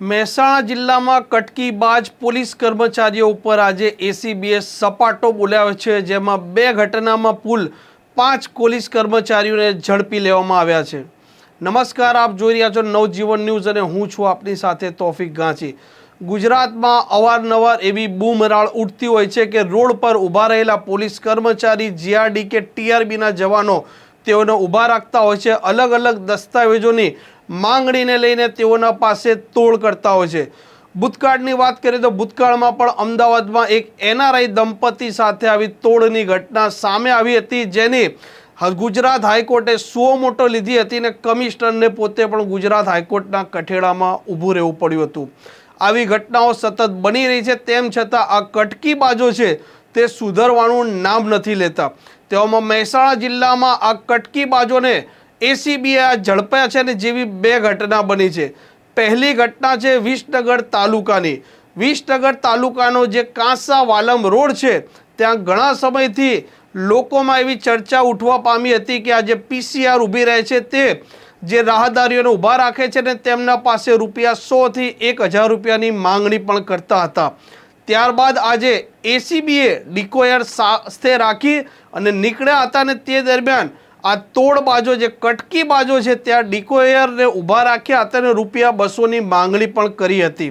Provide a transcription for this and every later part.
મહેસાણા જિલ્લામાં કટકીબાજ પોલીસ કર્મચારીઓ ઉપર આજે એસીબીએ સપાટો બોલાવ્યો છે, જેમાં બે ઘટનામાં કુલ પાંચ પોલીસ કર્મચારીઓને ઝડપી લેવામાં આવ્યા છે. નમસ્કાર, આપ જોઈ રહ્યા છો નવજીવન ન્યૂઝ અને હું છું આપની સાથે તોફિક ગાંચી. ગુજરાતમાં અવારનવાર એવી બૂમરાળ ઉઠતી હોય છે કે રોડ પર ઊભા રહેલા પોલીસ કર્મચારી જીઆરડી કે ટીઆરબીના જવાનો તેઓને ઊભા રાખતા હોય છે. અલગ અલગ દસ્તાવેજોની માંગણીને લઈને તેઓના પાસે તોડ કરતા હોય છે. ભૂતકાળની વાત કરીએ તો ભૂતકાળમાં પણ અમદાવાદમાં એક એનઆરઆઈ દંપતી સાથે આવી તોડની ઘટના સામે આવી હતી, જેની ગુજરાત હાઈકોર્ટે સો મોટો લીધી હતી ને કમિશનરને પોતે પણ ગુજરાત હાઈકોર્ટના કઠેડામાં ઊભું રહેવું પડ્યું હતું. આવી ઘટનાઓ સતત બની રહી છે, તેમ છતાં આ કટકી બાજો છે તે સુધરવાનું નામ નથી લેતા. તેવામાં મહેસાણા જિલ્લામાં આ કટકી બાજોને એસીબીએ આ ઝડપ્યા છે ને જેવી બે ઘટના બની છે. પહેલી ઘટના છે વિસનગર તાલુકાની. વિસનગર તાલુકાનો જે કાંસા વાલમ રોડ છે, ત્યાં ઘણા સમયથી લોકોમાં એવી ચર્ચા ઉઠવા પામી હતી કે આ જે પીસીઆર ઊભી રહે છે તે જે રાહદારીઓને ઊભા રાખે છે ને તેમના પાસે રૂપિયા સોથી એક હજાર રૂપિયાની માંગણી પણ કરતા હતા. ત્યારબાદ આજે એસીબીએ ડિકોયર સાથે રાખી અને નીકળ્યા હતા ને તે દરમિયાન આ તોડ બાજો જે, કટકી બાજો છે, ત્યાં ડિકોયરને ઊભા રાખ્યા તેને રૂપિયા બસોની માંગણી પણ કરી હતી.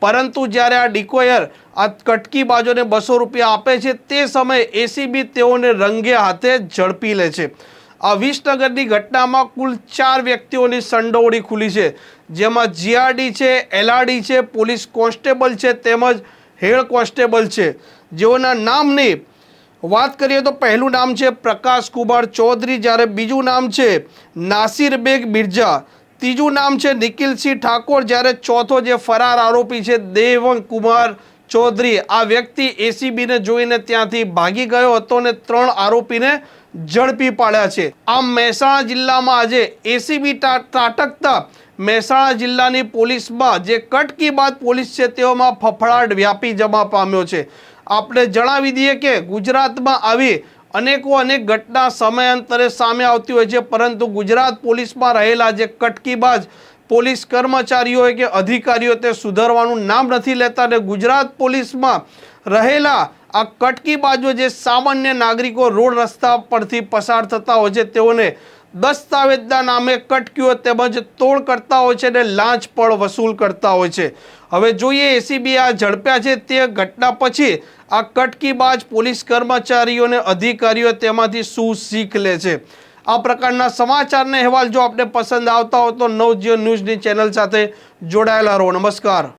પરંતુ જ્યારે આ ડિકોયર આ કટકી બાજોને બસો રૂપિયા આપે છે, તે સમયે એસીબી તેઓને રંગે હાથે ઝડપી લે છે. આ વિસનગરની ઘટનામાં કુલ ચાર વ્યક્તિઓની સંડોવણી ખુલી છે. જેમાં જીઆરડી છે એલઆરડી છે, પોલીસ કોન્સ્ટેબલ છે, તેમજ હેડ કોન્સ્ટેબલ છે. જેઓના નામની વાત કરીએ તો પહેલું નામ છે પ્રકાશ કુમાર ચૌધરી, જ્યારે બીજું નામ છે નાસિર બેગ મિર્ઝા ત્રીજું નામ છે નિખિલસિંહ ઠાકોર, જ્યારે ચોથો જે ફરાર આરોપી છે દેવંગ કુમાર ચૌધરી. આ વ્યક્તિ એસીબીને જોઈને ત્યાંથી ભાગી ગયો હતો અને ત્રણ આરોપીને ઝડપી પાડ્યા છે. આમ મહેસાણા જિલ્લામાં આજે એસીબી ત્રાટકતા મહેસાણા જિલ્લાની પોલીસમાં જે કટકી બાદ પોલીસ છે તેઓમાં ફફડાટ વ્યાપી જવા પામ્યો છે. આપણે જણાવી દઈએ કે ગુજરાતમાં આવી અનેકો અનેક ઘટના સમયાંતરે સામે આવતી હોય છે, પરંતુ ગુજરાત પોલીસમાં રહેલા જે કટકીબાજ પોલીસ કર્મચારીઓ કે અધિકારીઓ તે સુધારવાનું નામ નથી લેતા અને ગુજરાત પોલીસમાં રહેલા આ કટકીબાજો જે સામાન્ય નાગરિકો રોડ રસ્તા પરથી પસાર થતા હોય છે, તેઓને દસ્તાવેજના નામે કટકીઓ તેમજ તોડ કરતા હોય છે અને લાંચ પણ વસૂલ કરતા હોય છે. હવે જોઈએ એસીબી આ ઝડપ્યા છે તે ઘટના પછી આ કટકીબાજ પોલીસ કર્મચારીઓને અધિકારીઓ તેમાંથી શું શીખ લે છે. આ પ્રકારના સમાચારને અહેવાલ જો આપને પસંદ આવતા હો તો નવજીવન ન્યૂઝની ચેનલ સાથે જોડાયેલા રહો. નમસ્કાર.